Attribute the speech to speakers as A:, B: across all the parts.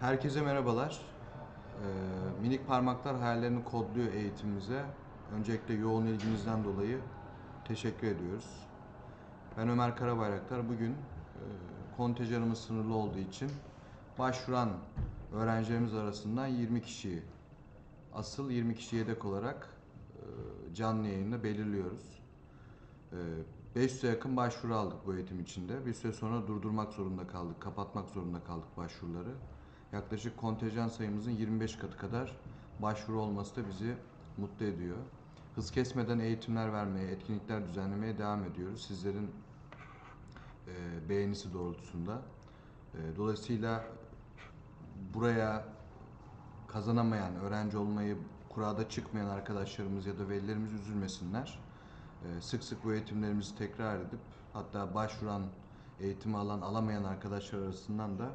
A: Herkese merhabalar. Ee, minik parmaklar hayallerini kodluyor eğitimimize. Öncelikle yoğun ilginizden dolayı teşekkür ediyoruz. Ben Ömer Karabayraktar. Bugün e, kontenjanımız sınırlı olduğu için başvuran öğrencilerimiz arasından 20 kişiyi asıl 20 kişi yedek olarak e, canlı yayında belirliyoruz. Ee, 500'e yakın başvuru aldık bu eğitim içinde. Bir süre sonra durdurmak zorunda kaldık, kapatmak zorunda kaldık başvuruları. Yaklaşık kontenjan sayımızın 25 katı kadar başvuru olması da bizi mutlu ediyor. Hız kesmeden eğitimler vermeye, etkinlikler düzenlemeye devam ediyoruz. Sizlerin e, beğenisi doğrultusunda. E, dolayısıyla buraya kazanamayan, öğrenci olmayı kurada çıkmayan arkadaşlarımız ya da velilerimiz üzülmesinler. Ee, Sık sık bu eğitimlerimizi tekrar edip hatta başvuran, eğitimi alan, alamayan arkadaşlar arasından da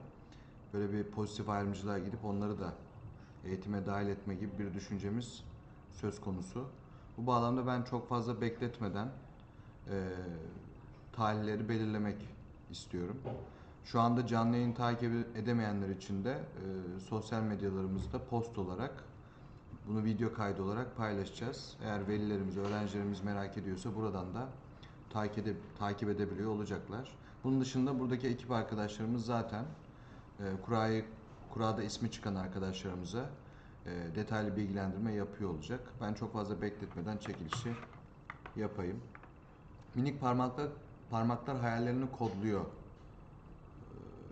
A: böyle bir pozitif ayrımcılığa gidip onları da eğitime dahil etme gibi bir düşüncemiz söz konusu. Bu bağlamda ben çok fazla bekletmeden e, tarihleri belirlemek istiyorum. Şu anda canlı yayın takip edemeyenler için de e, sosyal medyalarımızda post olarak bunu video kaydı olarak paylaşacağız. Eğer velilerimiz, öğrencilerimiz merak ediyorsa buradan da takip, ede, takip edebiliyor olacaklar. Bunun dışında buradaki ekip arkadaşlarımız zaten e, kurayı, kurada ismi çıkan arkadaşlarımıza e, detaylı bilgilendirme yapıyor olacak. Ben çok fazla bekletmeden çekilişi yapayım. Minik parmaklar parmaklar hayallerini kodluyor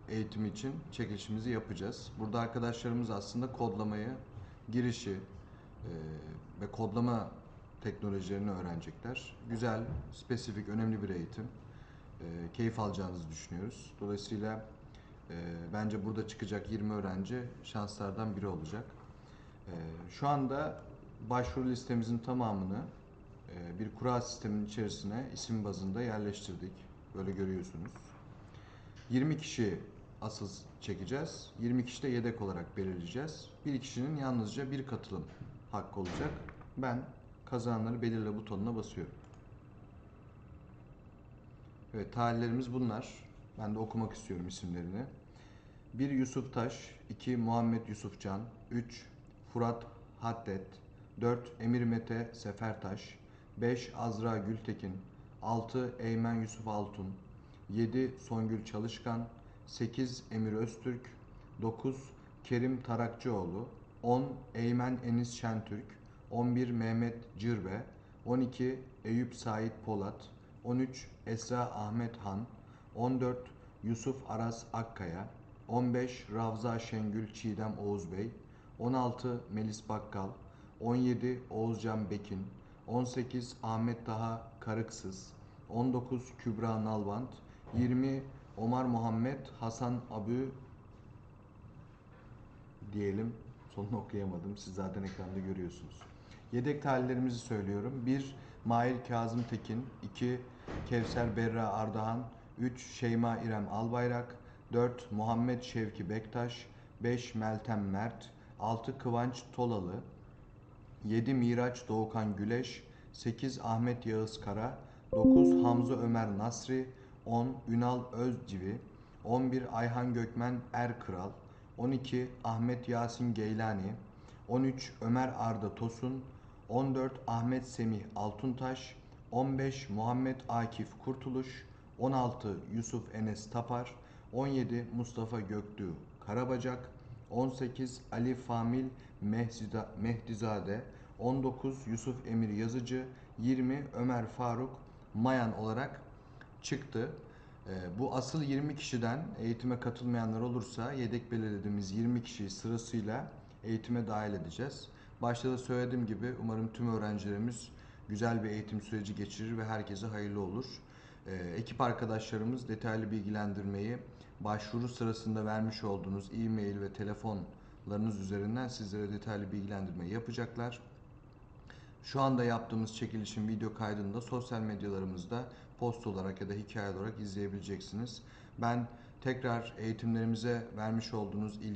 A: e, eğitim için çekilişimizi yapacağız. Burada arkadaşlarımız aslında kodlamayı, girişi e, ve kodlama teknolojilerini öğrenecekler. Güzel, spesifik, önemli bir eğitim. E, keyif alacağınızı düşünüyoruz. Dolayısıyla e, bence burada çıkacak 20 öğrenci şanslardan biri olacak. E, şu anda başvuru listemizin tamamını e, bir kura sistemin içerisine isim bazında yerleştirdik. Böyle görüyorsunuz. 20 kişi asıl çekeceğiz. 20 kişi de yedek olarak belirleyeceğiz. Bir kişinin yalnızca bir katılım hakkı olacak. Ben kazananları belirle butonuna basıyorum. Evet tarihlerimiz bunlar. Ben de okumak istiyorum isimlerini. 1 Yusuf Taş, 2 Muhammed Yusufcan, 3 Fırat Haddet, 4 Emir Mete Sefertaş, 5 Azra Gültekin, 6 Eymen Yusuf Altun, 7 Songül Çalışkan, 8 Emir Öztürk, 9 Kerim Tarakçıoğlu, 10 Eymen Enis Şentürk, 11 Mehmet Cırbe, 12 Eyüp Sait Polat, 13 Esra Ahmet Han, 14 Yusuf Aras Akkaya, 15 Ravza Şengül Çiğdem Oğuz Bey, 16 Melis Bakkal, 17 Oğuzcan Bekin, 18 Ahmet Daha Karıksız, 19 Kübra Nalbant, 20 Omar Muhammed Hasan Abü diyelim. Sonunu okuyamadım. Siz zaten ekranda görüyorsunuz. Yedek tarihlerimizi söylüyorum. 1. Mahir Kazım Tekin 2. Kevser Berra Ardahan 3. Şeyma İrem Albayrak 4. Muhammed Şevki Bektaş. 5. Meltem Mert. 6. Kıvanç Tolalı. 7 Miraç Doğukan Güleş, 8 Ahmet Yağız Kara, 9 Hamza Ömer Nasri, 10 Ünal Özcivi, 11 Ayhan Gökmen Erkral, 12 Ahmet Yasin Geylani, 13 Ömer Arda Tosun, 14 Ahmet Semih Altuntaş, 15 Muhammed Akif Kurtuluş, 16 Yusuf Enes Tapar, 17 Mustafa Göktuğ Karabacak, 18 Ali Famil Mehzida- Mehdizade, 19 Yusuf Emir Yazıcı, 20 Ömer Faruk Mayan olarak çıktı. Ee, Bu asıl 20 kişiden eğitime katılmayanlar olursa yedek belirlediğimiz 20 kişiyi sırasıyla eğitime dahil edeceğiz. Başta da söylediğim gibi umarım tüm öğrencilerimiz güzel bir eğitim süreci geçirir ve herkese hayırlı olur. Ee, ekip arkadaşlarımız detaylı bilgilendirmeyi başvuru sırasında vermiş olduğunuz e-mail ve telefonlarınız üzerinden sizlere detaylı bilgilendirme yapacaklar. Şu anda yaptığımız çekilişin video kaydını da sosyal medyalarımızda post olarak ya da hikaye olarak izleyebileceksiniz. Ben tekrar eğitimlerimize vermiş olduğunuz ilgi